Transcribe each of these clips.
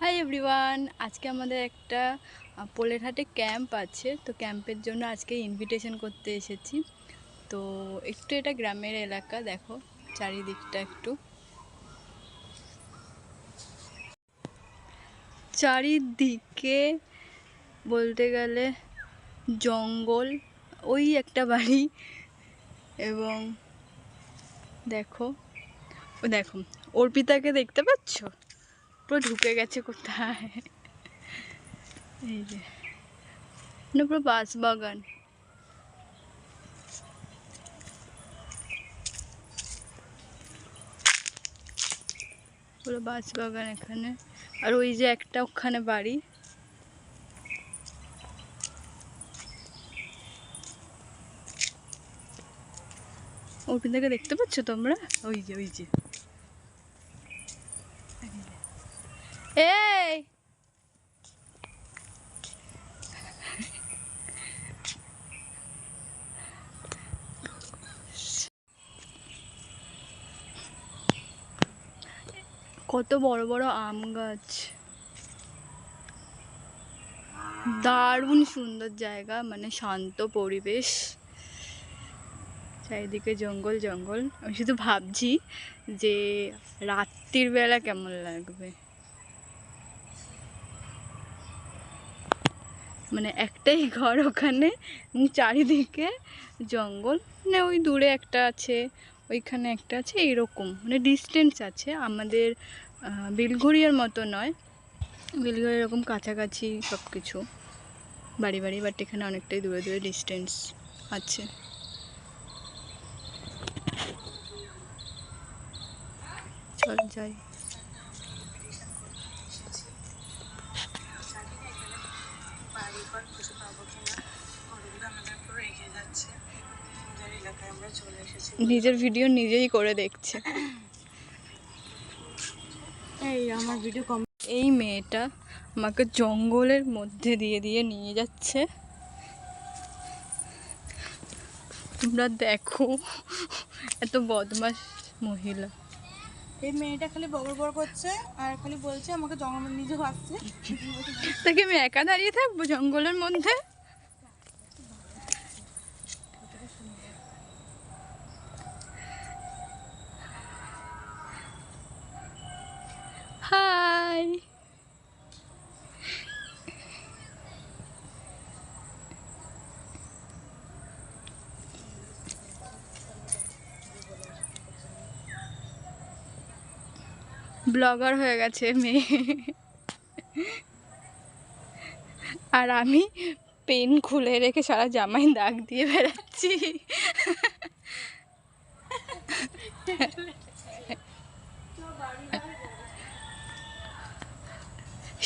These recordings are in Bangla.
হাই এভরিওয়ান আজকে আমাদের একটা পোলেরহাটে ক্যাম্প আছে, তো ক্যাম্পের জন্য আজকে ইনভিটেশন করতে এসেছি। তো একটু এটা গ্রামের এলাকা, দেখো, চারিদিকটা একটু। চারিদিকে বলতে গেলে জঙ্গল, ওই একটা বাড়ি এবং দেখো দেখো, অর্পিতাকে দেখতে পাচ্ছ? পুরো ঢুকে গেছে কোথায়? এই যে। না পুরো বাঁশ বাগান। পুরো বাঁশ বাগান এখানে। আর ওই যে একটা ওখানে বাড়ি। অর্পিতাকে দেখতে পাচ্ছ তোমরা? ওই যে ওই যে। এই কত বড় বড় আম গাছ। দারুণ সুন্দর জায়গা মানে শান্ত পরিবেশ। চারিদিকে জঙ্গল জঙ্গল। আমি শুধু ভাবছি যে রাত্রির বেলা কেমন লাগবে। মানে একটাই ঘর ওখানে, চারিদিকে জঙ্গল। মানে ওই দূরে একটা আছে, ওইখানে একটা আছে, এইরকম। মানে ডিস্টেন্স আছে। আমাদের বেলঘড়িয়ার মতো নয়। বেলঘড়ি এরকম কাছাকাছি সব কিছু বাড়ি বাড়ি বাট এখানে অনেকটাই দূরে দূরে ডিস্টেন্স আছে। চল, যাই। নিজের ভিডিও নিজেই করে দেখছে। এই আমার ভিডিও কম এই মেয়েটা আমাকে জঙ্গলের মধ্যে দিয়ে দিয়ে নিয়ে যাচ্ছে। তোমরা দেখো এত বদমাস মহিলা। এই মেয়েটা খালি বগর বগর করছে আর খালি বলছে, আমাকে জঙ্গল নিজে আসছে তাকে আমি একা দাঁড়িয়ে থাকব জঙ্গলের মধ্যে? হাই। ব্লগার হয়ে গেছে মেয়ে। আর আমি পেন খুলে রেখে সারা জামাই দাগ দিয়ে বেড়াচ্ছি।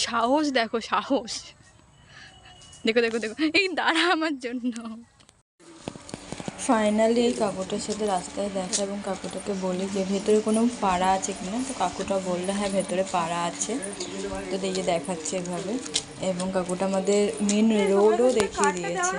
সাহস দেখো সাহস। দেখো দেখো দেখো। এই দাঁড়া আমার জন্য। ফাইনালি এই কাকুটার সাথে রাস্তায় দেখা এবং কাকুটাকে বলি যে, ভেতরে কোনো পাড়া আছে কিনা তো কাকুটা বললে হ্যাঁ ভেতরে পাড়া আছে। তো দেখে দেখাচ্ছে এভাবে এবং কাকুটা আমাদের মেন রোডও দেখিয়ে দিয়েছে।